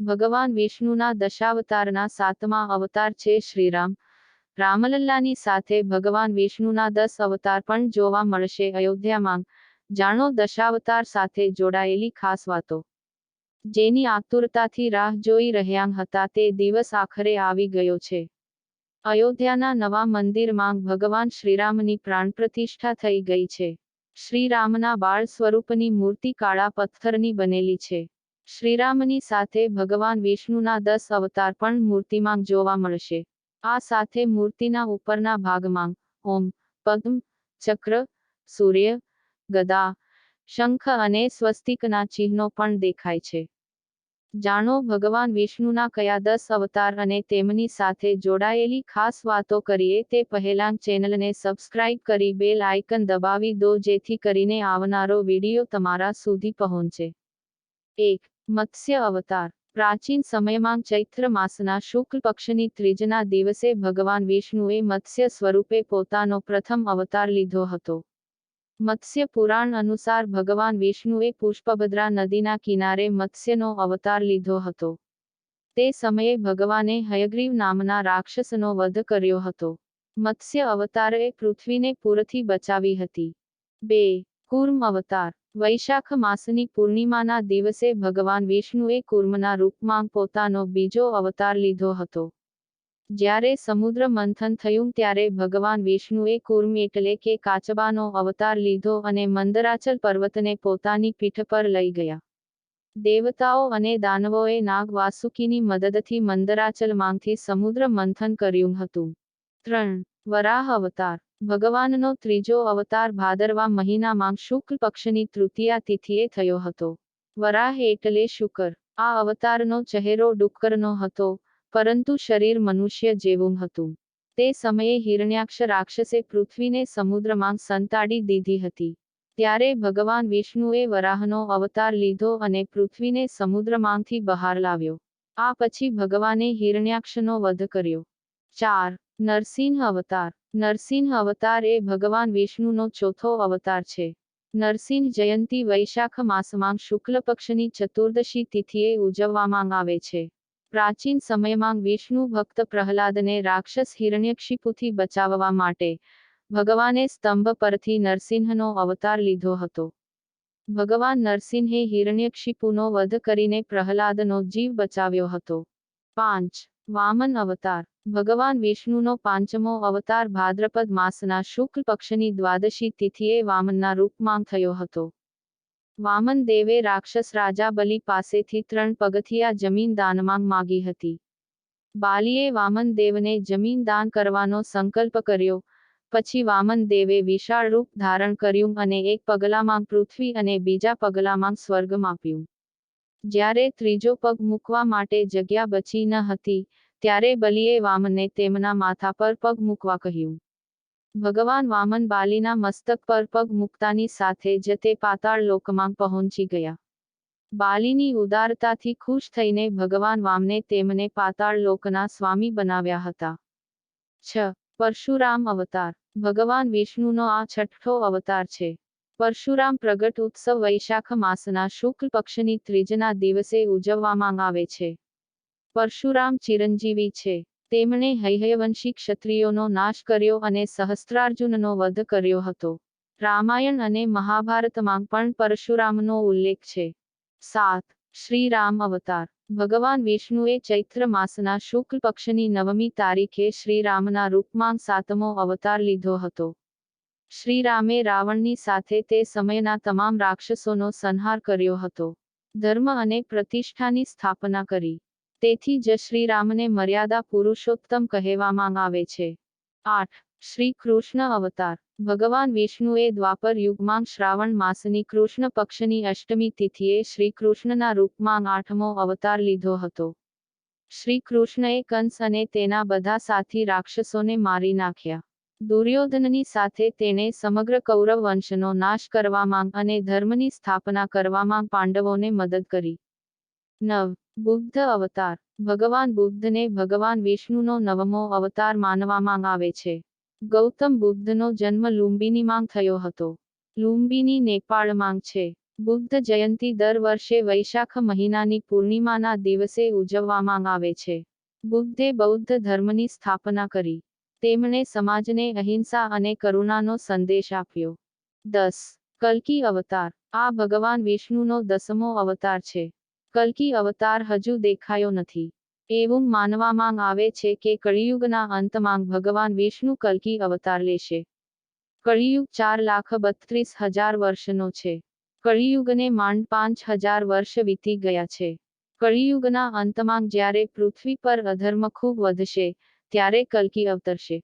ભગવાન વિષ્ણુના દશાવતારના સાતમા અવતાર છે શ્રીરામ. રામલલ્લાની સાથે ભગવાન વિષ્ણુના દસ અવતાર પણ જોવા મળશે અયોધ્યામાં. જાણો દશાવતાર સાથે જોડાયેલી ખાસ વાતો. જેની આતુરતાથી રાહ જોઈ રહ્યા હતા તે દિવસ આખરે આવી ગયો છે. અયોધ્યાના નવા મંદિરમાં ભગવાન શ્રીરામની પ્રાણ પ્રતિષ્ઠા થઈ ગઈ છે. શ્રીરામના બાળ સ્વરૂપની મૂર્તિ કાળા પથ્થરની બનેલી છે. શ્રીરામની સાથે ભગવાન વિષ્ણુના દસ અવતાર પણ મૂર્તિમાં જોવા મળશે. આ સાથે મૂર્તિના ઉપરના ભાગમાં ઓમ, પદ્મ, ચક્ર, સૂર્ય, ગદા, શંખ અને સ્વસ્તિકના ચિહ્નો પણ દેખાય છે. જાણો ભગવાન વિષ્ણુના કયા દસ અવતાર અને તેમની સાથે જોડાયેલી ખાસ વાતો કરીએ તે પહેલાં ચેનલને સબસ્ક્રાઇબ કરી બેલ આઇકન દબાવી દો જેથી કરીને આવનારો વિડિયો તમારા સુધી પહોંચે. એક, મત્સ્ય અવતાર. પ્રાચીન સમયમાં ચૈત્ર માસના શુક્લ પક્ષની ત્રીજના દિવસે ભગવાન વિષ્ણુએ મત્સ્ય સ્વરૂપે પોતાનો પ્રથમ અવતાર લીધો હતો. મત્સ્ય પુરાણ અનુસાર ભગવાન વિષ્ણુએ પુષ્પભદ્રા નદીના કિનારે મત્સ્યનો અવતાર લીધો હતો. તે સમયે ભગવાને હયગ્રીવ નામના રાક્ષસનો વધ કર્યો હતો. મત્સ્ય અવતારે પૃથ્વીને પૂરથી બચાવી હતી. બે, કુર્મ અવતાર. વૈશાખ માસની પૂર્ણિમાના દિવસે ભગવાન વિષ્ણુએ કુર્મના રૂપમાં પોતાનો બીજો અવતાર લીધો હતો. જ્યારે સમુદ્ર મંથન થયું ત્યારે ભગવાન વિષ્ણુએ કુર્મ એટલે કે કાચબાનો અવતાર લીધો અને મંદરાચલ પર્વતને પોતાની પીઠ પર લઈ ગયા. દેવતાઓ અને દાનવોએ નાગ વાસુકીની મદદથી મંદરાચલમાંથી સમુદ્ર મંથન કર્યું હતું. ત્રણ વરાહ અવતાર ભગવાનનો ત્રીજો અવતાર ભાદરવા મહિનામાં શુક્લ પક્ષની તૃતીયા તિથિએ થયો હતો. વરાહ એટલે શુકર. આ અવતારનો ચહેરો ડુક્કરનો હતો, પરંતુ શરીર મનુષ્ય જેવું હતું. તે સમયે હિરણ્યાક્ષ રાક્ષસે પૃથ્વીને સમુદ્રમાં સંતાડી દીધી હતી. ત્યારે ભગવાન વિષ્ણુએ વરાહનો અવતાર લીધો અને પૃથ્વીને સમુદ્રમાંથી બહાર લાવ્યો. આ પછી ભગવાને હિરણ્યાક્ષનો વધ કર્યો. ચાર નરસિંહ અવતાર. નરસિંહ અવતાર એ ભગવાન વિષ્ણુનો ચોથો અવતાર છે. નરસિંહ જયંતી વૈશાખ માસમાં શુક્લ પક્ષની ચતુર્દશી તિથિએ ઉજવવામાં આવે છે. પ્રાચીન સમયમાં વિષ્ણુ ભક્ત પ્રહલાદને રાક્ષસ હિરણ્યક્ષિપુથી બચાવવા માટે ભગવાને સ્તંભ પરથી નરસિંહનો અવતાર લીધો હતો. ભગવાન નરસિંહે હિરણ્યક્ષિપુનો વધ કરીને પ્રહલાદનો જીવ બચાવ્યો હતો. પાંચ વામન અવતાર. ભગવાન વિષ્ણુનો પાંચમો અવતાર ભાદ્રપદ માસના શુક્લ પક્ષની દ્વાદશી તિથિએ વામનના રૂપમાં થયો હતો. વામન દેવે રાક્ષસ રાજા બલિ પાસેથી ત્રણ પગથિયા જમીન દાનમાં માગી હતી. બાલીએ વામન દેવને જમીન દાન કરવાનો સંકલ્પ કર્યો, પછી વામન દેવે વિશાળ રૂપ ધારણ કર્યું અને એક પગલામાં પૃથ્વી અને બીજા પગલામાં સ્વર્ગ માપ્યું જ્યારે ત્રીજો પગ મૂકવા માટે જગ્યા બચી ન હતી, ત્યારે બલિએ વામને તેમના માથા પર પગ મૂકવા કહ્યું. ભગવાન વામન બાલીના મસ્તક પર પગ મૂકતાની સાથે જ તે પાતાળ લોકમાં પહોંચી ગયા. બાલીની ઉદારતાથી ખુશ થઈને ભગવાન વામને તેમને પાતાળ લોકના સ્વામી બનાવ્યા હતા. છ. પરશુરામ અવતાર. ભગવાન વિષ્ણુનો આ છઠ્ઠો અવતાર છે. પરશુરામ પ્રગટ ઉત્સવ વૈશાખ માસના શુક્લ પક્ષની ત્રીજના દિવસે ઉજવવામાં આવે છે. પરશુરામ ચિરંજીવી છે. તેમણે હૈહયવંશી ક્ષત્રિયોનો નાશ કર્યો અને સહસ્ત્રાર્જુનનો વધ કર્યો હતો. રામાયણ અને મહાભારતમાં પણ પરશુરામનો ઉલ્લેખ છે. સાત. શ્રી રામ અવતાર. ભગવાન વિષ્ણુએ ચૈત્ર માસના શુક્લ પક્ષની નવમી તારીખે શ્રીરામના રૂપમાં સાતમો અવતાર લીધો હતો. શ્રીરામે રાવણની સાથે તે સમયના તમામ રાક્ષસોનો સંહાર કર્યો હતો. ધર્મ અને પ્રતિષ્ઠાની સ્થાપના કરી. તેથી જ શ્રીરામને મર્યાદા પુરુષોત્તમ કહેવામાં આવે છે. આઠ. શ્રી કૃષ્ણ અવતાર. ભગવાન વિષ્ણુએ દ્વાપર યુગમાં શ્રાવણ માસની કૃષ્ણ પક્ષની અષ્ટમી તિથિએ શ્રી કૃષ્ણના રૂપમાં આઠમો અવતાર લીધો હતો. શ્રી કૃષ્ણએ કંસ અને તેના બધા સાથી રાક્ષસોને મારી નાખ્યા. દુર્યોધનની સાથે તેણે સમગ્ર કૌરવ વંશનો નાશ કરવામાં અને ધર્મની સ્થાપના કરવામાં પાંડવોને મદદ કરી. નવ. બુદ્ધ અવતાર. ભગવાન બુદ્ધને ભગવાન વિષ્ણુનો નવમો અવતાર માનવામાં આવે છે. ગૌતમ બુદ્ધનો જન્મ લુંબિનીમાં થયો હતો. લુંબિની નેપાળમાં છે. બુદ્ધ જયંતી દર વર્ષે વૈશાખ મહિનાની પૂર્ણિમાના દિવસે ઉજવવામાં આવે છે. બુદ્ધે બૌદ્ધ ધર્મની સ્થાપના કરી. તેમણે સમાજને અહિંસા અને કરુણાનો સંદેશ આપ્યો. દસ. કલ્કી અવતાર. આ ભગવાન વિષ્ણુનો દસમો અવતાર છે. કલ્કી અવતાર હજુ દેખાયો નથી. એવું માનવામાં આવે છે કે કળિયુગના અંતમાં ભગવાન વિષ્ણુ કલ્કી અવતાર લેશે. કળિયુગ ચાર લાખ બત્રીસ હજાર વર્ષનો છે. કળિયુગને માંડ પાંચ હજાર વર્ષ વીતી ગયા છે. કળિયુગના અંતમાં જ્યારે પૃથ્વી પર અધર્મ ખૂબ વધશે ત્યારે કલ્કી અવતરશે.